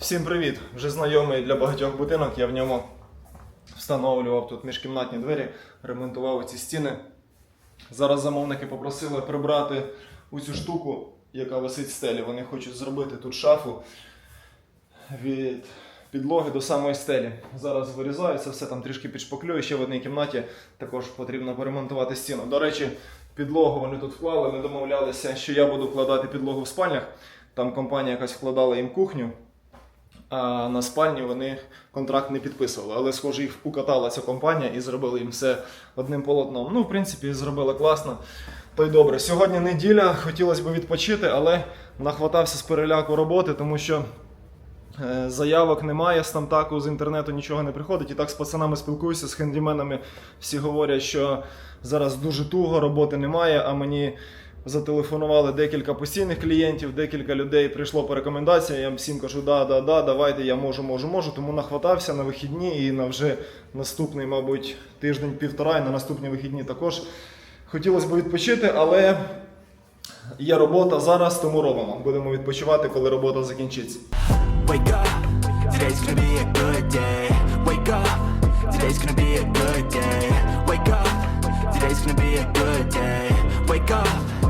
Всім привіт! Вже знайомий для багатьох будинок. Я в ньому встановлював тут міжкімнатні двері, ремонтував ці стіни. Зараз замовники попросили прибрати цю штуку, яка висить в стелі. Вони хочуть зробити тут шафу від підлоги до самої стелі. Зараз вирізаю це все там трішки підшпаклюю. Ще в одній кімнаті також потрібно поремонтувати стіну. До речі, підлогу вони тут вклали. Ми домовлялися, що я буду вкладати підлогу в спальнях. Там компанія якась вкладала їм кухню. А на спальні вони контракт не підписували, але схоже, їх укатала ця компанія і зробили їм все одним полотном. Ну, в принципі, зробили класно. То й добре. Сьогодні неділя, хотілося б відпочити, але нахватався з переляку роботи, тому що е, заявок немає з тамтаку, з інтернету нічого не приходить. І так з пацанами спілкуюся, з хендіменами. Всі говорять, що зараз дуже туго, роботи немає, а мені. Зателефонували декілька постійних клієнтів, декілька людей прийшло по рекомендаціям. Я всім кажу, да, да, да, давайте, я можу, можу, можу. Тому нахватався на вихідні і на вже наступний, мабуть, тиждень-півтора, і на наступні вихідні також. Хотілося б відпочити, але є робота зараз, тому робимо. Будемо відпочивати, коли робота закінчиться. Wake up,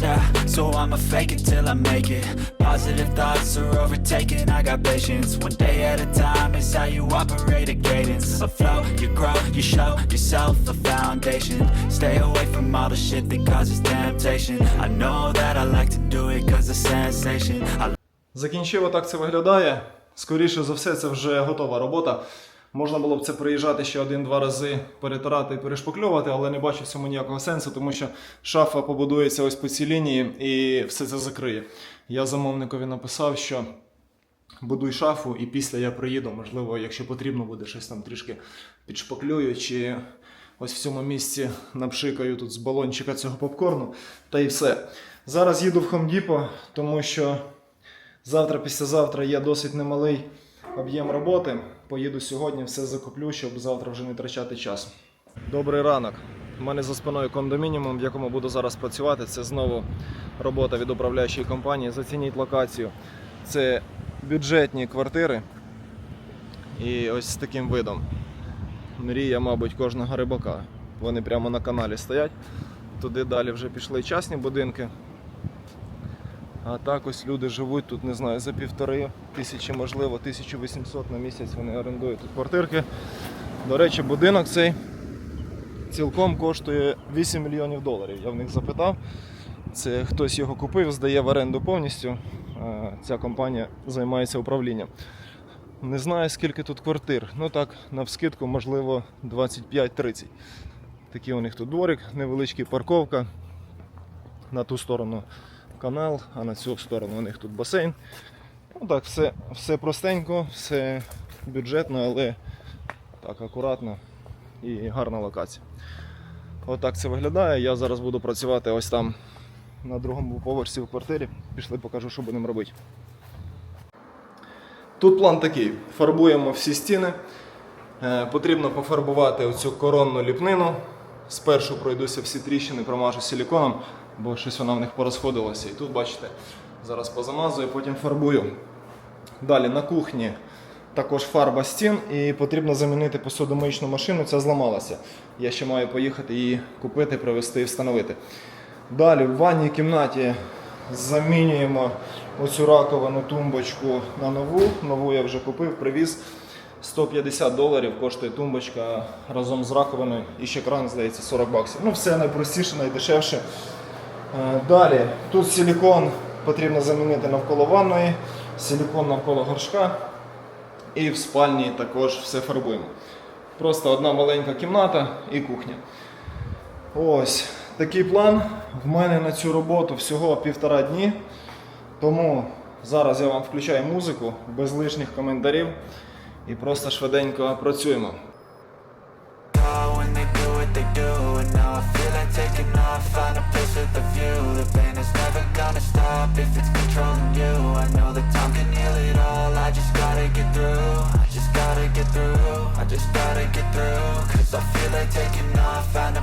Yeah, so I'ma fake it till I make it. Positive thoughts are overtaken. I got patience. One day at a time is how you operate a cadence. A flow, you grow, you show yourself a foundation. Stay away from all the shit that causes temptation. I know that I like to do it cause it's sensation. I Закінчив, отак це виглядає. Скоріше за все, це вже готова робота. Можна було б це приїжджати ще один-два рази, перетирати і перешпакльовувати, але не бачу в цьому ніякого сенсу, тому що шафа побудується ось по цій лінії і все це закриє. Я замовникові написав, що будуй шафу, і після я приїду. Можливо, якщо потрібно буде щось там трішки підшпаклюю, чи ось в цьому місці напшикаю тут з балончика цього попкорну. Та й все. Зараз їду в Depot, тому що завтра, післязавтра є досить немалий об'єм роботи. Поїду сьогодні, все закуплю, щоб завтра вже не втрачати час. Добрий ранок. У мене за спиною кондомініум, в якому буду зараз працювати. Це знову робота від управляючої компанії. Зацініть локацію. Це бюджетні квартири. І ось з таким видом. Мрія, мабуть, кожного рибака. Вони прямо на каналі стоять. Туди далі вже пішли частні будинки. А так ось люди живуть тут, не знаю, за півтори тисячі, можливо, 1800 на місяць вони орендують тут квартирки. До речі, будинок цей цілком коштує 8 мільйонів доларів. Я в них запитав. Це хтось його купив, здає в оренду повністю. Ця компанія займається управлінням. Не знаю, скільки тут квартир. Ну так, навскидку, можливо, 25-30. Такий у них тут дворик, невеличкий парковка. На ту сторону канал, а на цю сторону у них тут басейн. Ну так, все, все простенько, все бюджетно, але так акуратно і гарна локація. Отак це виглядає. Я зараз буду працювати ось там на другому поверсі в квартирі. Пішли, покажу, що будемо робити. Тут план такий: фарбуємо всі стіни, Е, Потрібно пофарбувати оцю коронну ліпнину. Спершу пройдуся всі тріщини, промажу силіконом, бо щось вона в них порозходилося. І тут, бачите, зараз позамазую, потім фарбую. Далі на кухні також фарба стін і потрібно замінити посудомиючну машину, ця зламалася. Я ще маю поїхати її купити, привезти і встановити. Далі в ванній кімнаті замінюємо оцю раковину тумбочку на нову. Нову я вже купив, привіз. 150 доларів коштує тумбочка разом з раковиною і ще кран, здається, 40 баксів. Ну, все найпростіше, найдешевше. Е, Далі тут силікон потрібно замінити навколо ванної, силікон навколо горшка. І в спальні також все фарбуємо. Просто одна маленька кімната і кухня. Ось такий план. В мене на цю роботу всього півтора дні. Тому зараз я вам включаю музику без лишніх коментарів і просто швиденько працюємо. Place with a view. The pain is never gonna stop If it's controlling you. I know that time can heal it all. I just gotta get through. I just gotta get through. I just gotta get through. Cause I feel like taking off. Find a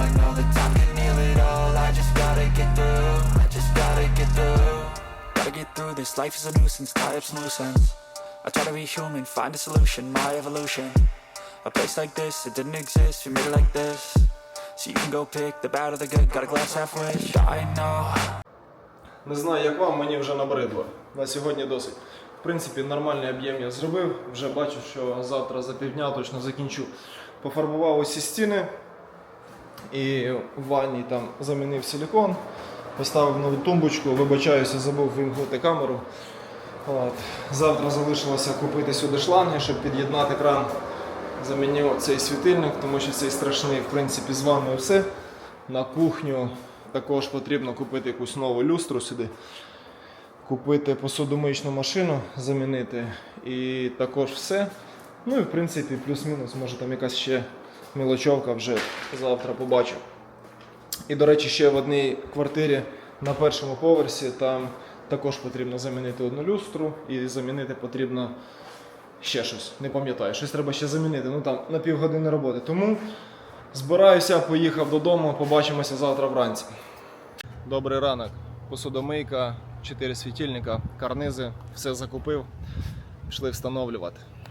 through this, life is a nuisance, tie up some loose ends I try to be human, find a solution, my evolution A place like this, it didn't exist, we made it like this So you can go pick the bad or the good, got a glass half wish I know Не знаю, як вам, мені вже набридло. На сьогодні досить. В принципі, нормальний об'єм я зробив. Вже бачу, що завтра за півдня точно закінчу. Пофарбував усі стіни. І в ванні там замінив силікон, поставив нову тумбочку, вибачаюся, забув вимкнути камеру. От. Завтра залишилося купити сюди шланги, щоб під'єднати кран. Замінив цей світильник, тому що цей страшний, в принципі, з ванною все. На кухню також потрібно купити якусь нову люстру сюди. Купити посудомиючну машину, замінити і також все. Ну і в принципі плюс-мінус, може там якась ще мілочовка вже завтра побачу. І, до речі, ще в одній квартирі на першому поверсі там також потрібно замінити одну люстру і замінити потрібно ще щось. Не пам'ятаю, щось треба ще замінити. Ну там на півгодини роботи. Тому збираюся, поїхав додому, побачимося завтра вранці. Добрий ранок. Посудомийка, 4 світильника, карнизи, все закупив. Пішли встановлювати.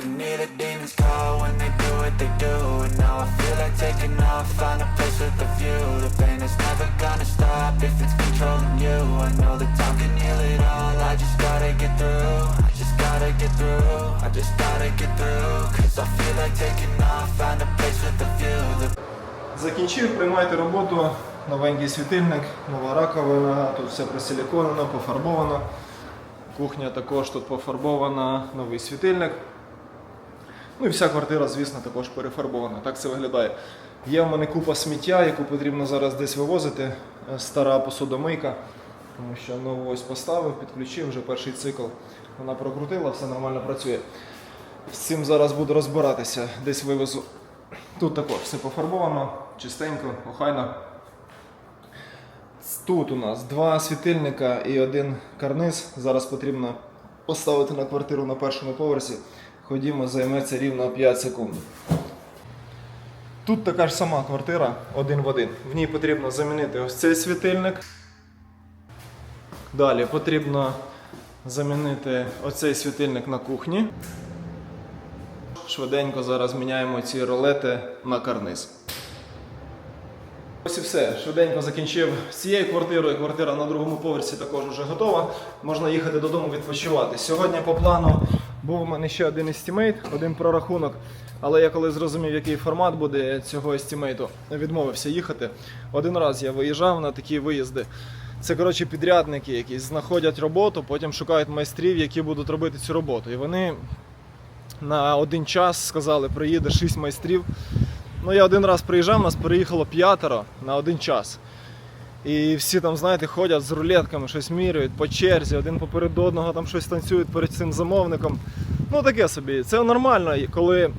can hear the demons call when they do what they do And now I feel like taking off, find a place with a view The pain is never gonna stop if it's controlling you I know that time can heal it all, I just gotta get through I just gotta get through, I just gotta get through Cause I feel like taking off, find a place with a view The Закінчив, приймайте роботу, новенький світильник, нова раковина, тут все просиліконено, пофарбовано. Кухня також тут пофарбована, новий світильник. Ну і вся квартира, звісно, також перефарбована. Так це виглядає. Є в мене купа сміття, яку потрібно зараз десь вивозити. Е, Стара посудомийка, тому що нову ось поставив, підключив вже перший цикл. Вона прокрутила, все нормально працює. З цим зараз буду розбиратися. Десь вивезу. Тут також все пофарбовано, чистенько, охайно. Тут у нас два світильника і один карниз. Зараз потрібно поставити на квартиру на першому поверсі. Ходімо, займеться рівно 5 секунд. Тут така ж сама квартира один в один. В ній потрібно замінити ось цей світильник. Далі потрібно замінити оцей світильник на кухні. Швиденько зараз міняємо ці ролети на карниз. Ось і все. Швиденько закінчив цією квартирою. Квартира на другому поверсі також вже готова. Можна їхати додому відпочивати. Сьогодні по плану був у мене ще один естімейт, один прорахунок. Але я коли зрозумів, який формат буде цього естімейту, відмовився їхати. Один раз я виїжджав на такі виїзди. Це коротше підрядники, якісь знаходять роботу, потім шукають майстрів, які будуть робити цю роботу. І вони на один час сказали, приїде 6 майстрів. Ну, я один раз приїжджав, нас переїхало п'ятеро на один час. І всі там, знаєте, ходять з рулетками, щось міряють по черзі, один поперед одного там щось танцюють перед цим замовником. Ну таке собі. Це нормально, коли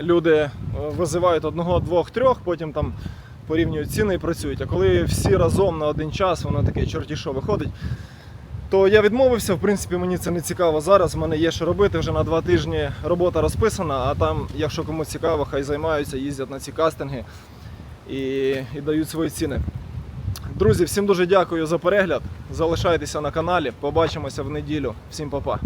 люди е, визивають одного, двох, трьох, потім там порівнюють ціни і працюють. А коли всі разом на один час, воно таке чорті що виходить. То я відмовився, в принципі, мені це не цікаво зараз. У мене є що робити вже на два тижні робота розписана, а там, якщо комусь цікаво, хай займаються, їздять на ці кастинги і, і дають свої ціни. Друзі, всім дуже дякую за перегляд. Залишайтеся на каналі. Побачимося в неділю. Всім па-па.